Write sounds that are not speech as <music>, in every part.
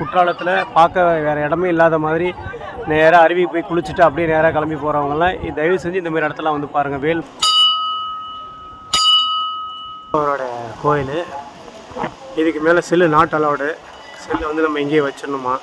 குற்றாலத்தில் பார்க்க வேறு இடமே இல்லாத மாதிரி நேராக அருவி போய் குளிச்சுட்டு அப்படியே நேராக கிளம்பி போகிறவங்கலாம் தயவு செஞ்சு இந்த மாதிரி இடத்துல வந்து பாருங்கள் வேல் அவரோட கோயில். இதுக்கு மேலே செல்லு நாட் அலோடு செல்லு வந்து நம்ம இங்கேயே வச்சிடணுமா?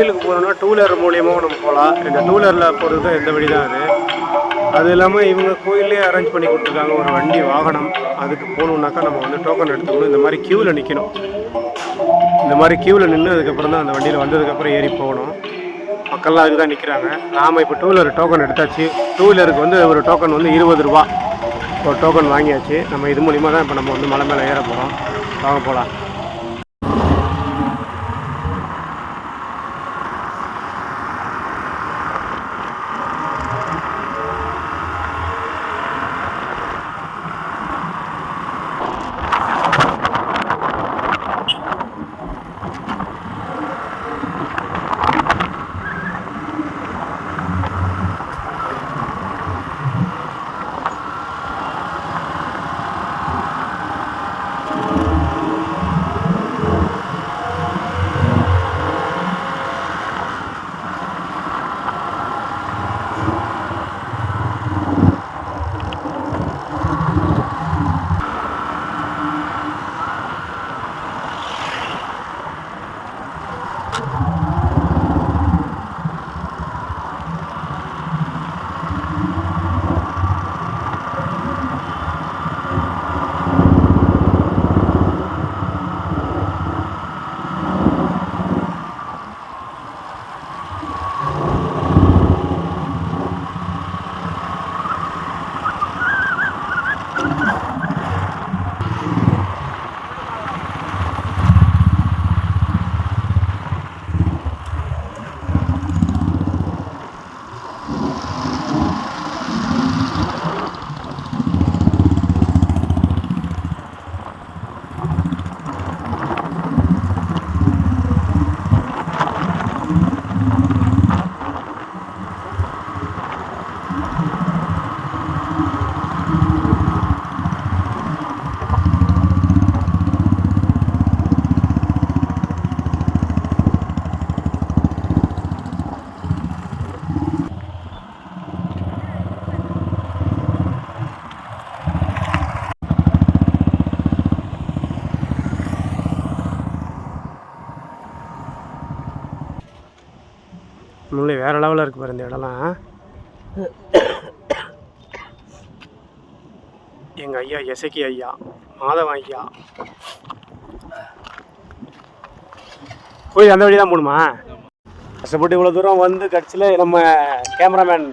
கோயிலுக்கு போகிறோம்னா டூ வீலர் மூலியமாக நம்ம போகலாம். இந்த டூ வீலரில் போகிறது தான் இந்த வழி தான் அது? அது இல்லாமல் இவங்க கோயிலே அரேஞ்ச் பண்ணி கொடுத்துருக்காங்க. ஒரு வண்டி வாகனம் அதுக்கு போகணுன்னாக்கா நம்ம வந்து டோக்கன் எடுத்துக்கணும். இந்த மாதிரி க்யூவில் நிற்கணும் இந்த மாதிரி க்யூவில் நின்று அதுக்கப்புறம் தான் அந்த வண்டியில் வந்ததுக்கப்புறம் ஏறி போகணும். மக்கள்லாம் அதுக்கு தான் நிற்கிறாங்க நாம் இப்போ டூ வீலர் டோக்கன் எடுத்தாச்சு. டூ வீலருக்கு வந்து ஒரு டோக்கன் வந்து இருபது ரூபா. ஒரு டோக்கன் வாங்கியாச்சு. நம்ம இது மூலிமா தான் இப்போ நம்ம வந்து மலை மேலே ஏற போகிறோம் வாங்க போகலாம் உண்மையிலே வேறு லெவலில் இருக்குது பாரு இந்த இடம்லாம். எங்கள் ஐயா எசக்கி ஐயா மாதவன் ஐயா. கோயில் அந்த வழி தான் போகணுமா? கஷ்டப்பட்டு இவ்வளோ தூரம் வந்து கடைசியில் நம்ம கேமராமேன்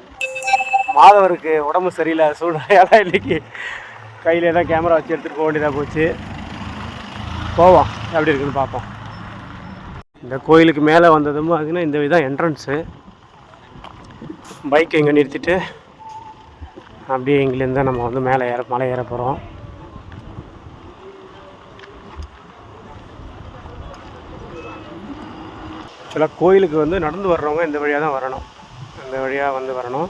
மாதவருக்கு உடம்பு சரியில்லை சூழ்நிலையால் <laughs> இன்னைக்கு கையில் தான் கேமரா வச்சு எடுத்துகிட்டு போக வேண்டியதாக போச்சு. போவோம். எப்படி இருக்குன்னு பார்ப்போம். இந்த கோயிலுக்கு மேலே வந்ததும் பார்த்தீங்கன்னா இந்த விதம் என்ட்ரன்ஸு பைக் இங்கே நிறுத்திட்டு அப்படியே இங்கேருந்து தான் நம்ம வந்து மேலே ஏற மலை ஏற போகிறோம் ஆக்சுவலாக கோயிலுக்கு வந்து நடந்து வர்றவங்க இந்த வழியாக தான் வரணும். இந்த வழியாக வந்து வரணும்.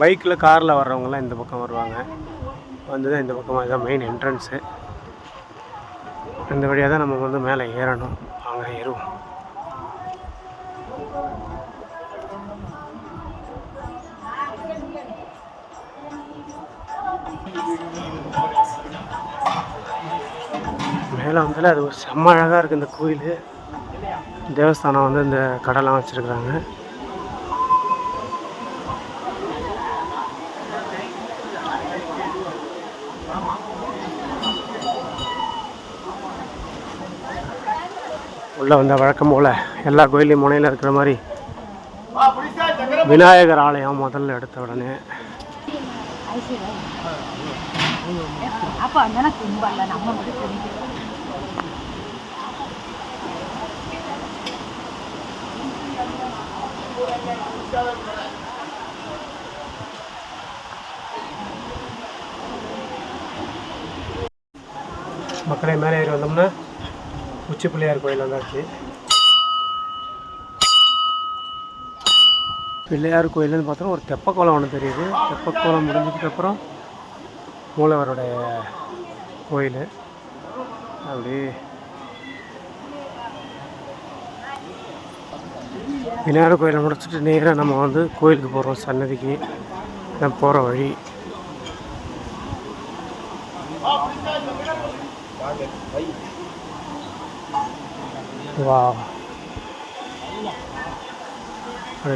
பைக்கில் காரில் வர்றவங்கலாம் இந்த பக்கம் வருவாங்க. வந்து தான் இந்த பக்கமாக இதுதான் மெயின் என்ட்ரன்ஸு இந்த வழியாக தான் நம்ம வந்து மேலே ஏறணும். அங்கே ஏறுவோம். மேலே வந்தால அது ஒரு செம்ம அழகாக இருக்குது இந்த கோயில். தேவஸ்தானம் வந்து இந்த கடலாம் வச்சுருக்குறாங்க. உள்ளே வந்த வழக்கம் போல் எல்லா கோயிலையும் முனையில் இருக்கிற மாதிரி விநாயகர் ஆலயம் முதல்ல எடுத்த உடனே. ಅಪ್ಪ ಅಂದನ ತುಂಬಲ್ಲ ನಮ್ಮ ಮನೆ ಕಡಿಮೆ மக்களே மேலே ஏறி வந்தோம்னா உச்சி பிள்ளையார் கோயில் வந்தாச்சு பிள்ளையார் கோயில்னு பார்த்தோன்னா ஒரு தெப்பக்கோளம் ஒன்று தெரியுது. தெப்பக்கோலம் முடிஞ்சதுக்கப்புறம் மூலவருடைய கோயில். அப்படி. விநாயகர் கோயிலை முடிச்சுட்டு நேராக நம்ம வந்து கோயிலுக்கு போகிறோம் சன்னதிக்கு. நான் போகிற வழி. வா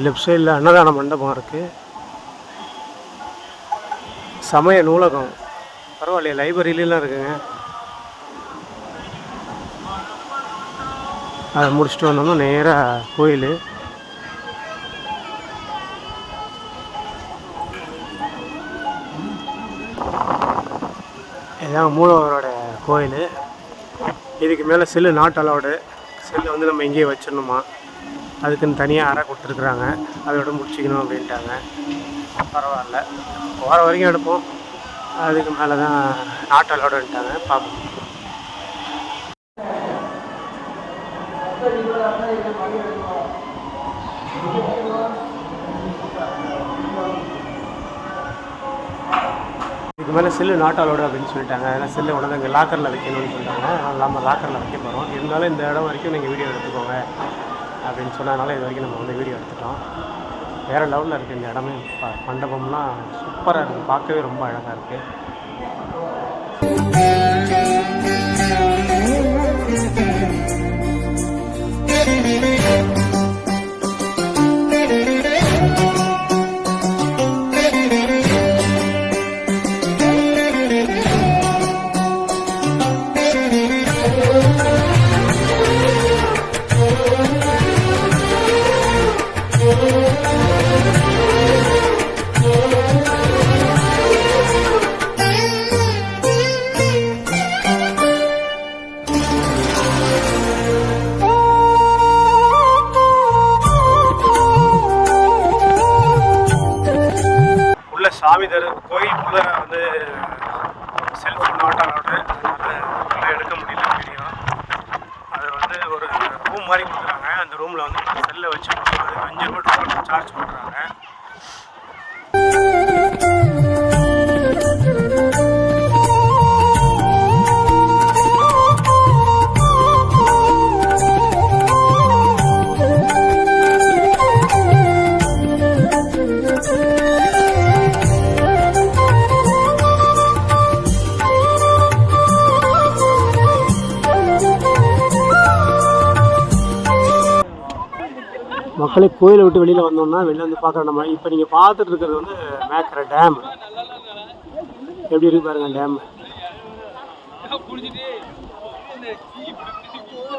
லெஃப்ட் சைடில் அன்னதான மண்டபம் இருக்குது சமய நூலகம். பரவாயில்லையே லைப்ரரியிலாம் இருக்குங்க. அதை முடிச்சுட்டு வந்தோம்னா நேராக கோயில். இதான் மூலவரோட கோயில். இதுக்கு மேலே செல்லு நாட் அலோடு. செல்லு வந்து நம்ம இங்கேயே வச்சிடணுமா? அதுக்குன்னு தனியாக அறை கொடுத்துருக்குறாங்க. அதோட முடிச்சிக்கணும் அப்படின்ட்டாங்க. பரவாயில்ல. போகிற வரைக்கும் எடுப்போம். அதுக்கு மேலே தான் நாட் அலவுடுன்ட்டாங்க பார்ப்போம். இதுக்கு மேலே செல்லு நாட் அலோடு அப்படின்னு சொல்லிட்டாங்க. அதனால் செல்லு உடனே இங்கே லாக்கரில் வைக்கணும்னு சொல்லிட்டாங்க. அதனால் நம்ம லாக்கரில் வைக்க போகிறோம் இருந்தாலும் இந்த இடம் வரைக்கும் நீங்கள் வீடியோ எடுத்துக்கோங்க. அப்படின்னு சொன்னதுனால இது வரைக்கும் நம்ம வந்து வீடியோ எடுத்துட்டோம். வேறு லெவலில் இருக்குது இந்த இடமே ப- மண்டபம்லாம் சூப்பராக இருக்குது பார்க்கவே ரொம்ப அழகாக இருக்குது ரூபா சார்ஜ் மக்களே கோயிலை விட்டு வெளியில் வந்தோம்னா வெளியில் வந்து பார்க்குற நம்ம இப்போ நீங்கள் பார்த்துட்டு இருக்கிறது வந்து மேக்கரை டேம் எப்படி இருக்கு பாருங்க டேம்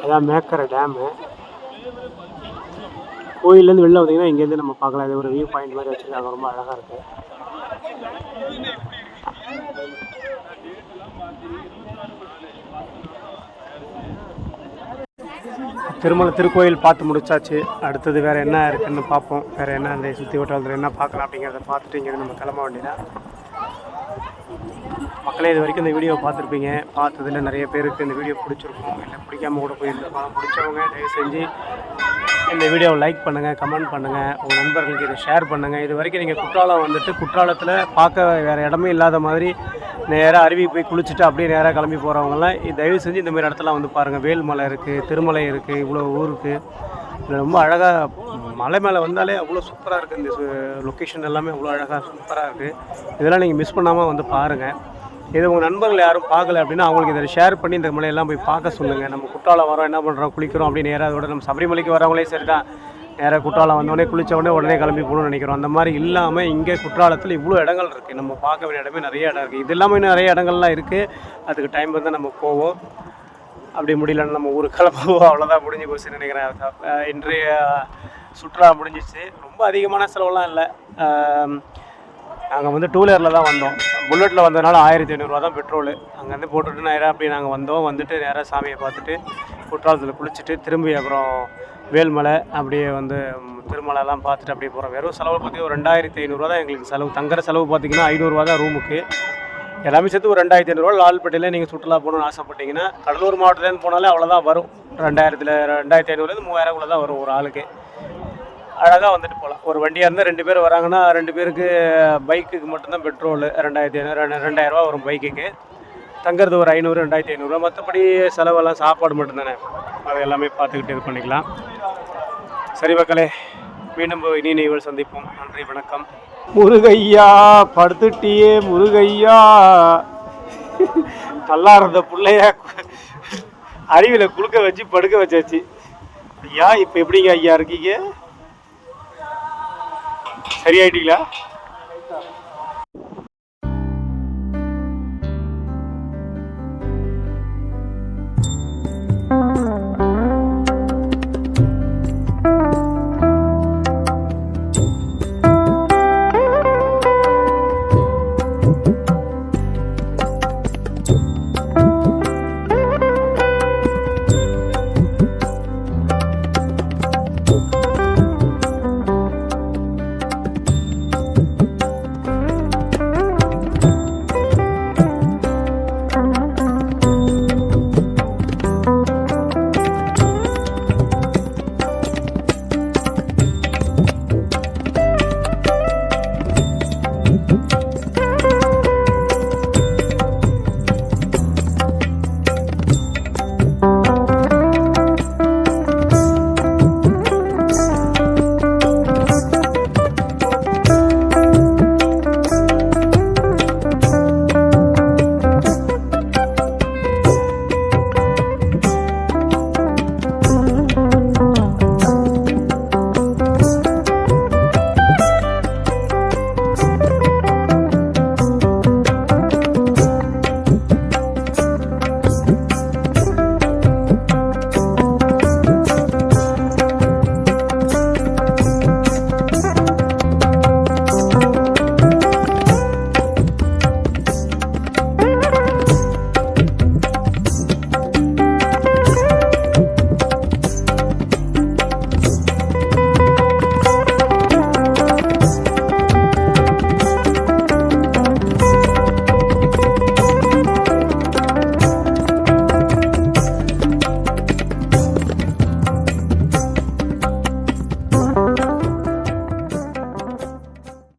அதான் மேக்கரை டேமு கோயிலேருந்து வெளில வந்தீங்கன்னா இங்கேருந்து நம்ம பார்க்கலாம். இது ஒரு வியூ பாயிண்ட் மாதிரி வச்சுருக்காங்க. ரொம்ப அழகாக இருக்குது திருமலை திருக்கோயில் பார்த்து முடிச்சாச்சு. அடுத்தது வேறு என்ன இருக்குன்னு பார்ப்போம். வேறு என்ன அந்த சுற்றி வட்டாரத்தில் என்ன பார்க்கலாம் அப்படிங்கிறத பார்த்துட்டு இங்கேருந்து நம்ம கிளம்ப வேண்டியதான் மக்களே இது வரைக்கும் இந்த வீடியோ பார்த்துருப்பீங்க. பார்த்ததில் நிறைய பேருக்கு இந்த வீடியோ பிடிச்சிருக்கும். இல்லை பிடிக்காம கூட போயிருந்துருக்கலாம் பிடிச்சவங்க தயவு செஞ்சு இந்த வீடியோவை லைக் பண்ணுங்கள் கமெண்ட் பண்ணுங்கள் உங்கள் நண்பர்களுக்கு இதை ஷேர் பண்ணுங்கள் இது வரைக்கும் நீங்கள் குற்றாலம் வந்துட்டு குற்றாலத்தில் பார்க்க வேறு இடமே இல்லாத மாதிரி நேராக அருவி போய் குளிச்சுட்டு அப்படியே நேராக கிளம்பி போகிறவங்களாம் தயவு செஞ்சு இந்த மாதிரி இடத்துல வந்து பாருங்கள் வேல்மலை இருக்குது திருமலை இருக்குது இவ்வளோ ஊருக்கு இது ரொம்ப அழகாக மலை மேலே வந்தாலே அவ்வளோ சூப்பராக இருக்குது இந்த லொக்கேஷன் எல்லாமே அவ்வளோ அழகாக சூப்பராக இருக்குது இதெல்லாம் நீங்கள் மிஸ் பண்ணாமல் வந்து பாருங்கள் இது உங்கள் நண்பர்கள் யாரும் பார்க்கல அப்படின்னா அவங்களுக்கு இதை ஷேர் பண்ணி இந்த மலையெல்லாம் போய் பார்க்க சொல்லுங்கள் நம்ம குற்றாலம் வரோம் என்ன பண்ணுறோம் குளிக்கிறோம் அப்படின்னு நேராக அதோட நம்ம சபரிமலைக்கு வரவங்களே சரி தான் நேராக குற்றாலம் வந்தோடனே குளித்த உடனே உடனே கிளம்பி போகணும்னு நினைக்கிறோம். அந்த மாதிரி இல்லாமல் இங்கே குற்றாலத்தில் இவ்வளோ இடங்கள் இருக்குது நம்ம பார்க்க வேண்டிய இடமே நிறைய இடம் இருக்குது இது இல்லாமல் இன்னும் நிறைய இடங்கள்லாம் இருக்குது அதுக்கு டைம் வந்து நம்ம போவோம். அப்படி முடியலன்னு நம்ம ஊருக்கு கிளம்புவோம். அவ்வளோதான் முடிஞ்சு போச்சுன்னு நினைக்கிறேன். இன்றைய சுற்றுலா முடிஞ்சிச்சு. ரொம்ப அதிகமான செலவெல்லாம் இல்லை. நாங்கள் வந்து டூ வீலரில் தான் வந்தோம். புல்லட்டில் வந்ததுனால ஆயிரத்தி ஐநூறுரூவா தான் பெட்ரோலு அங்கேருந்து போட்டுட்டு நேராக அப்படி நாங்கள் வந்தோம். வந்துட்டு நேராக சாமியை பார்த்துட்டு குற்றாலத்தில் குளிச்சுட்டு திரும்பி அப்புறம் வேல்மலை அப்படியே வந்து திருமலைலாம் பார்த்துட்டு அப்படியே போகிறோம் வெறும் செலவு பார்த்தி ஒரு ரெண்டாயிரத்தி ஐநூறுரூவா தான் எங்களுக்கு செலவு. தங்குற செலவு பார்த்தீங்கன்னா ஐநூறுரூவா தான் ரூமுக்கு எல்லாமே சேர்த்து ஒரு ரெண்டாயிரத்தி ஐநூறுரூவா லால்பேட்டையில் நீங்கள் சுற்றுலா போகணும்னு ஆசைப்பட்டீங்கன்னா கடலூர் மாவட்டத்துலேருந்து போனாலே அவ்வளோதான் வரும். ரெண்டாயிரத்தில் ரெண்டாயிரத்தி ஐநூறுலேருந்து மூவாயிரக்குள்ளே தான் வரும் ஒரு ஆளுக்கு. அழகாக வந்துட்டு போகலாம் ஒரு வண்டியாக இருந்தால் ரெண்டு பேர் வராங்கன்னா ரெண்டு பேருக்கு பைக்குக்கு மட்டும்தான் பெட்ரோல் ரெண்டாயிரத்தி ஐநூறு ரெண்டாயிரரூவா வரும் பைக்குக்கு. தங்குறது ஒரு ஐநூறு ரெண்டாயிரத்தி ஐநூறுரூவா மற்றபடி செலவெல்லாம் சாப்பாடு மட்டும்தானே? அது எல்லாமே பார்த்துக்கிட்டு இது பண்ணிக்கலாம். சரி மக்களே மீண்டும் இனி நீங்கள் சந்திப்போம். நன்றி வணக்கம். முருகையா படுத்துட்டியே முருகையா. நல்லா இருந்த பிள்ளைய அருவியில் குளுக்க வச்சு படுக்க வச்சாச்சு. ஐயா இப்போ எப்படிங்க ஐயா இருக்கீங்க? சரியாயிட்டீங்களா? Música